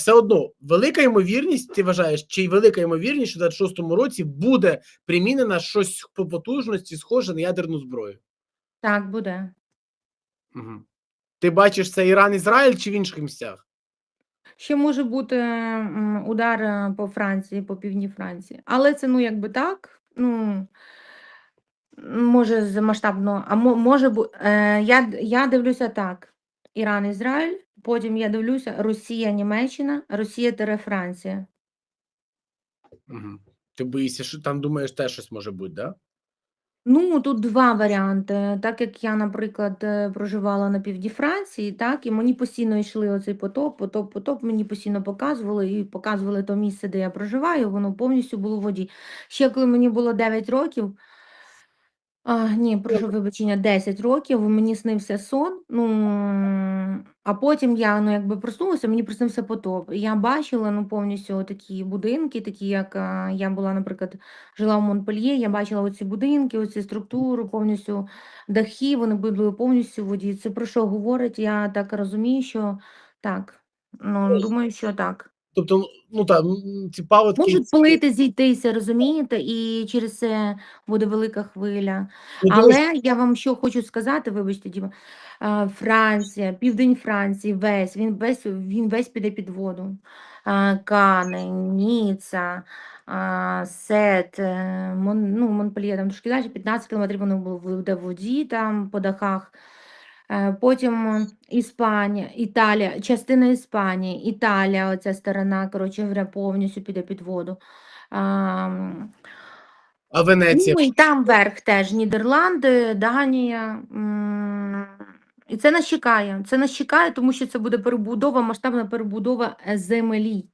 все одно велика ймовірність, ти вважаєш, чи велика ймовірність, що в 26-му році буде примінена щось по потужності, схоже на ядерну зброю? Так, буде. Угу. Ти бачиш це Іран, Ізраїль чи в інших місцях? Ще може бути удар е, по Франції, по півдні Франції. Але це ну якби так. Ну може масштабно, а може бу- е, я, я дивлюся так: Іран, Ізраїль, потім я дивлюся Росія, Німеччина, Росія тере Франція. Угу. Ти боїшся, що там думаєш, теж щось може бути, да? Ну, тут два варіанти. Так як я, наприклад, е, проживала на півдні Франції, так, і мені постійно йшли оцей потоп, потоп, потоп, мені постійно показували і показували то місце, де я проживаю, воно повністю було в воді. Ще коли мені було 9 років, а, ні, прошу вибачення, 10 років, мені снився сон, ну, а потім я, ну, якби проснулася, мені приснився потоп. Я бачила, ну, повністю такі будинки, такі, як а, я була, наприклад, жила в Монпельє, я бачила оці будинки, оці структуру, повністю дахи, вони були повністю в воді. Це про що говорить? Я так розумію, що так. Ну, думаю, що так. Тобто, ну там ці паводки. Можуть плити зійтися, розумієте, і через це буде велика хвиля. Ну, тому Але я вам що хочу сказати, вибачте, Діма, Франція, південь Франції, весь, він весь, він весь піде під воду. А, Кане, Ніца, Сет, е, Мон, ну, Монпельє, там трошки далі, 15 кілометрів воно буде в воді, там по дахах. Е, Потім Іспанія, Італія, частина Іспанії, Італія, оця сторона, коротше говоря, повністю піде під воду. А, А Венеція. Ну, і там верх теж Нідерланди, Данія. І це нас чекає. Це нас чекає, тому що це буде перебудова, масштабна перебудова землі.